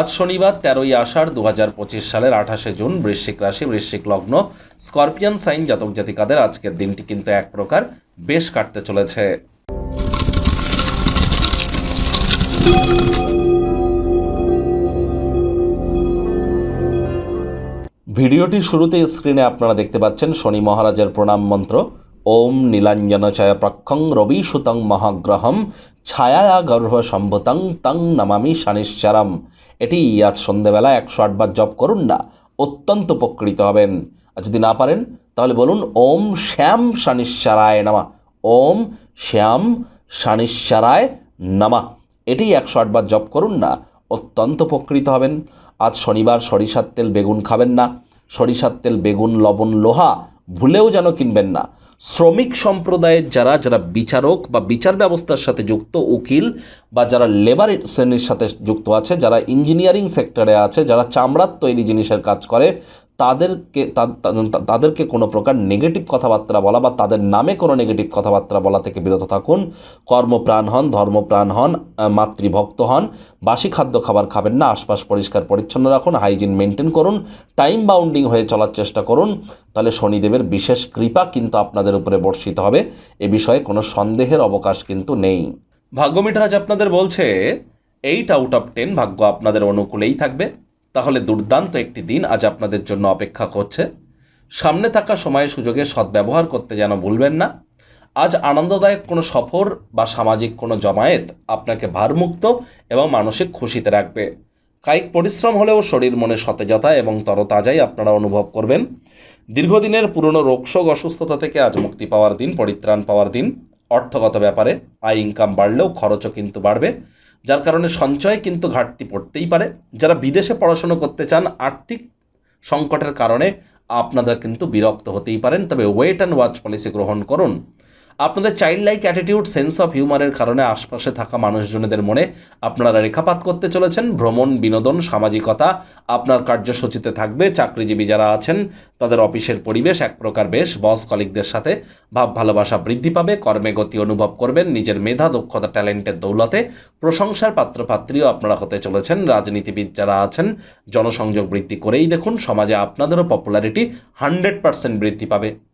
আজ শনিবার তেরোই আষাঢ় দু হাজার পঁচিশ সালের আঠাশে জুন বৃশ্চিক রাশি, বৃশ্চিক লগ্ন। স্করপিয়ান সাইন জাতক জাতিকাদের আজকের দিনটি কিন্তু এক প্রকার বেশ কাটতে চলেছে। ভিডিওটির শুরুতে স্ক্রিনে আপনারা দেখতে পাচ্ছেন শনি মহারাজের প্রণাম মন্ত্র। ওম নীলাঞ্জন চয় প্রক্ষং রবি সুতং মহাগ্রহম। ছায়া গর্ভ সম্ভতং তং নমামি শানিশ্চারম এটি আজ সন্ধেবেলা একশো আটবার জপ করুন না, অত্যন্ত উপকৃত হবেন। আর যদি না পারেন, তাহলে বলুন, ওম শ্যাম শানিশ্চারায় নামা। ওম শ্যাম শানিশ্চারায় নামা। এটি একশো আটবার জপ করুন না, অত্যন্ত উপকৃত হবেন। আজ শনিবার সরিষার তেল বেগুন খাবেন না। সরিষার তেল বেগুন, লবণ, লোহা ভুলেও যেন কিনবেন না। শ্রমিক সম্প্রদায়ের যারা যারা বিচারক বা বিচার ব্যবস্থার সাথে যুক্ত উকিল বা যারা লেবার শ্রেণির সাথে যুক্ত আছে, যারা ইঞ্জিনিয়ারিং সেক্টরে আছে, যারা চামড়ার তৈরি জিনিসের কাজ করে তাদেরকে তাদেরকে কোনো প্রকার নেগেটিভ কথাবার্তা বলা বা তাদের নামে কোনো নেগেটিভ কথাবার্তা বলা থেকে বিরত থাকুন। কর্মপ্রাণ হন, ধর্মপ্রাণ হন মাতৃভক্ত হন, বাসি খাদ্য খাবার খাবেন না, আশপাশ পরিষ্কার পরিচ্ছন্ন রাখুন হাইজিন মেনটেন করুন টাইম বাউন্ডিং হয়ে চলার চেষ্টা করুন। তাহলে শনিদেবের বিশেষ কৃপা কিন্তু আপনাদের উপরে বর্ষিত হবে। এ বিষয়ে কোনো সন্দেহের অবকাশ কিন্তু নেই। ভাগ্যমিটার আজ আপনাদের বলছে এইট আউট অফ টেন ভাগ্য আপনাদের অনুকূলেই থাকবে। তাহলে দুর্দান্ত একটি দিন আজ আপনাদের জন্য অপেক্ষা করছে। সামনে থাকা সময়ে সুযোগে সদ্ব্যবহার করতে যেন ভুলবেন না। আজ আনন্দদায়ক কোনো সফর বা সামাজিক কোনো জমায়েত আপনাকে ভারমুক্ত এবং মানসিক খুশিতে রাখবে। কায়িক পরিশ্রম হলেও শরীর মনে সতেজতা এবং তরতাজাই আপনারা অনুভব করবেন। দীর্ঘদিনের পুরনো রোগশোক অসুস্থতা থেকে আজ মুক্তি পাওয়ার দিন, পরিত্রাণ পাওয়ার দিন। অর্থগত ব্যাপারে আয় ইনকাম বাড়লেও খরচও কিন্তু বাড়বে। যার কারণে সঞ্চয় কিন্তু ঘাটতি পড়তেই পারে। যারা বিদেশে পড়াশুনো করতে চান, আর্থিক সংকটের কারণে আপনারা কিন্তু বিরক্ত হতেই পারেন। তবে ওয়েট অ্যান্ড ওয়াচ পলিসি গ্রহণ করুন। আপনাদের child like attitude sense of হিউমারের কারণে আশপাশে থাকা মানুষজনদের মনে আপনারা রেখাপাত করতে চলেছেন। ভ্রমণ, বিনোদন, সামাজিকতা আপনার কার্যসূচিতে থাকবে। চাকরিজীবী যারা আছেন, তাদের অফিসের পরিবেশ এক প্রকার বেশ। বস কলিকদের সাথে ভাব ভালোবাসা বৃদ্ধি পাবে, কর্মে গতি অনুভব করবেন, নিজের মেধা, দক্ষতা, ট্যালেন্টের দৌলতে প্রশংসার পাত্রপাত্রীও আপনারা হতে চলেছেন। রাজনীতিবিদ যারা আছেন, জনসংযোগ বৃদ্ধি করেই দেখুন, সমাজে আপনাদেরও পপুলারিটি হান্ড্রেড পার্সেন্ট বৃদ্ধি পাবে।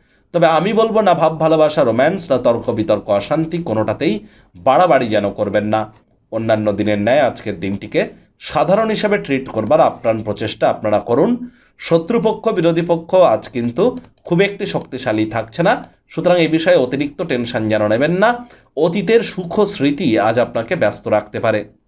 তবে আমি বলব না ভাব, ভালোবাসা রোম্যান্স না তর্ক, বিতর্ক, অশান্তি কোনোটাতেই বাড়াবাড়ি যেন করবেন না। অন্যান্য দিনের ন্যায় আজকের দিনটিকে সাধারণ হিসাবে ট্রিট করবার আপ্রাণ প্রচেষ্টা আপনারা করুন। শত্রুপক্ষ, বিরোধী পক্ষ আজ কিন্তু খুব একটি শক্তিশালী থাকছে না। সুতরাং এই বিষয়ে অতিরিক্ত টেনশন যেন নেবেন না। অতীতের সুখ স্মৃতি আজ আপনাকে ব্যস্ত রাখতে পারে।